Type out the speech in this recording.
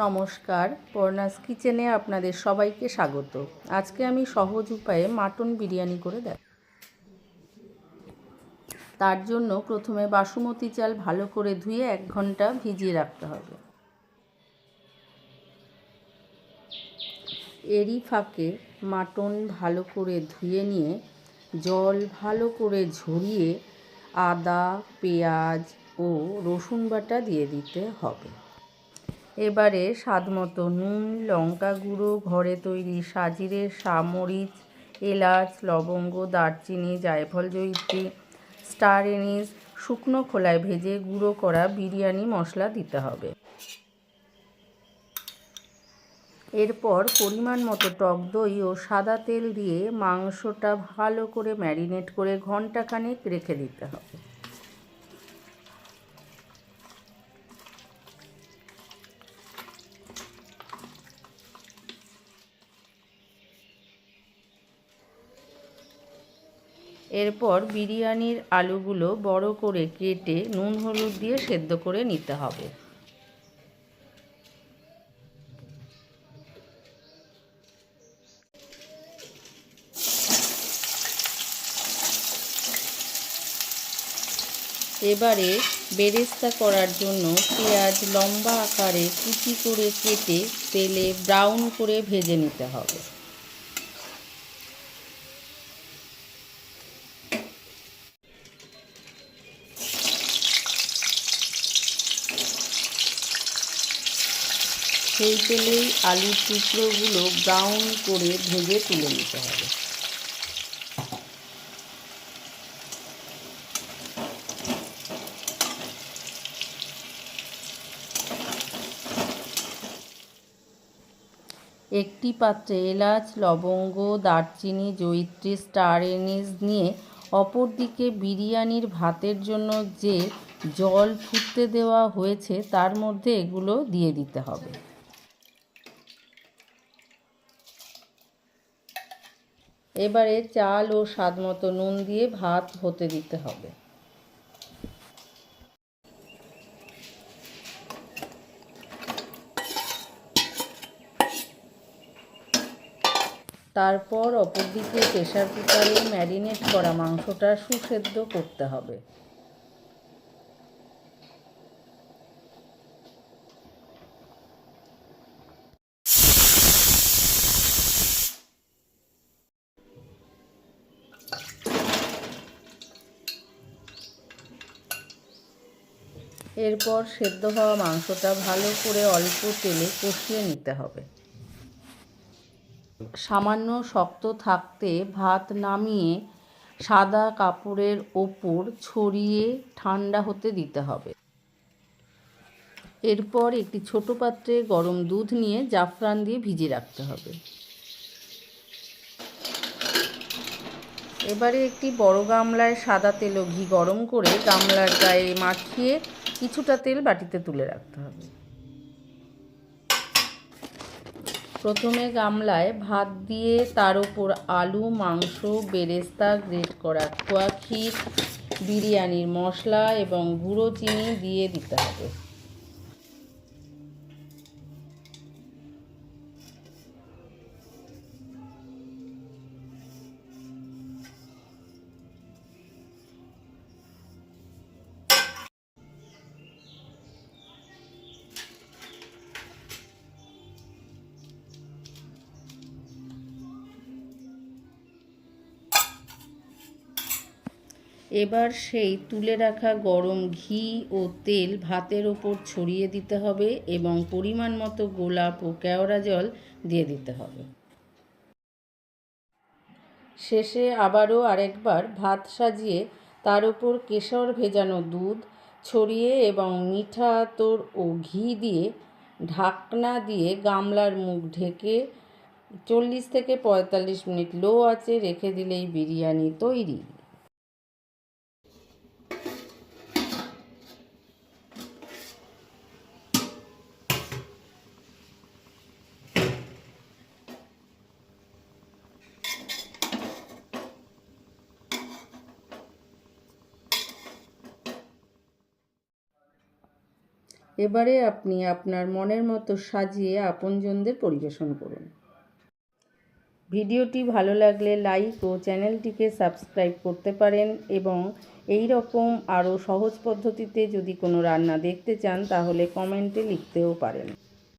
নমস্কার, পর্ণাস কিচেনে আপনাদের সবাইকে স্বাগত। আজকে আমি সহজ উপায়ে মাটন বিরিয়ানি করে দেখ তার জন্য প্রথমে বাসুমতি চাল ভালো করে ধুয়ে এক ঘণ্টা ভিজিয়ে রাখতে হবে। এরই ফাঁকে মাটন ভালো করে ধুয়ে নিয়ে জল ভালো করে ঝরিয়ে আদা, পেঁয়াজ ও রসুন বাটা দিয়ে দিতে হবে। এবারে স্বাদ মতো নুন, লঙ্কা গুঁড়ো, ঘরে তৈরি সাজিরে সামরিচ এলাচ, লবঙ্গ, দারচিনি, জায়ফল জয়িত্রী, স্টার এনিস শুকনো খোলায় ভেজে গুঁড়ো করা বিরিয়ানি মশলা দিতে হবে। এরপর পরিমাণ মতো টক দই ও সাদা তেল দিয়ে মাংসটা ভালো করে ম্যারিনেট করে ঘন্টাখানেক রেখে দিতে হবে। এরপর বিরিয়ানির আলুগুলো বড় করে কেটে নুন, হলুদ দিয়ে সেদ্ধ করে নিতে হবে। এবারে বেরেস্তা করার জন্য পেঁয়াজ লম্বা আকারে কুচি করে কেটে তেলে ব্রাউন করে ভেজে নিতে হবে। সেই তেলেই আলুর টুকরোগুলো ব্রাউন করে ভেজে তুলে নিতে হবে। একটি পাত্রে এলাচ, লবঙ্গ, দারচিনি, জয়িত্রী, স্টার এনিস নিয়ে অপরদিকে বিরিয়ানির ভাতের জন্য যে জল ফুটতে দেওয়া হয়েছে তার মধ্যে এগুলো দিয়ে দিতে হবে। এবারে চাল ও স্বাদ মতো নুন দিয়ে ভাত হতে দিতে হবে। তারপর অপরদিকে প্রেশার কুকারে ম্যারিনেট করা মাংসটা সুসেদ্ধ করতে হবে। এরপর সেদ্ধ হওয়া মাংসটা ভালো করে অল্প তেলে কষিয়ে নিতে হবে। সামান্য শক্ত থাকতে ভাত নামিয়ে সাদা কাপড়ের ওপর ছড়িয়ে ঠান্ডা হতে দিতে হবে। এরপর একটি ছোট পাত্রে গরম দুধ নিয়ে জাফরান দিয়ে ভিজিয়ে রাখতে হবে। এবারে একটি বড় গামলায় সাদা তেল ঘি গরম করে গামলার গায়ে মাখিয়ে কিছুটা তেল বাটিতে তুলে রাখতে হবে। প্রথমে গামলায় ভাত দিয়ে তার উপর আলু, মাংস, বেরেস্তা, গ্রেট করা খোয়া ক্ষীর, বিরিয়ানির মশলা এবং গুঁড়ো চিনি দিয়ে দিতে হবে। এবার সেই তুলে রাখা গরম ঘি ও তেল ভাতের ওপর ছড়িয়ে দিতে হবে এবং পরিমাণ মতো গোলাপ ও কেওড়া জল দিয়ে দিতে হবে। শেষে আবারও আরেকবার ভাত সাজিয়ে তার উপর কেশর ভেজানো দুধ ছড়িয়ে এবং মিঠা আতর ও ঘি দিয়ে ঢাকনা দিয়ে গামলার মুখ ঢেকে চল্লিশ থেকে পঁয়তাল্লিশ মিনিট লো আঁচে রেখে দিলেই বিরিয়ানি তৈরি। এবারে আপনি আপনার মনের মতো সাজিয়ে আপনজনদের পরিবেশন করুন। ভিডিওটি ভালো লাগলে লাইক ও চ্যানেলটিকে সাবস্ক্রাইব করতে পারেন এবং এই রকম আরও সহজ পদ্ধতিতে যদি কোনো রান্না দেখতে চান তাহলে কমেন্টে লিখতেও পারেন।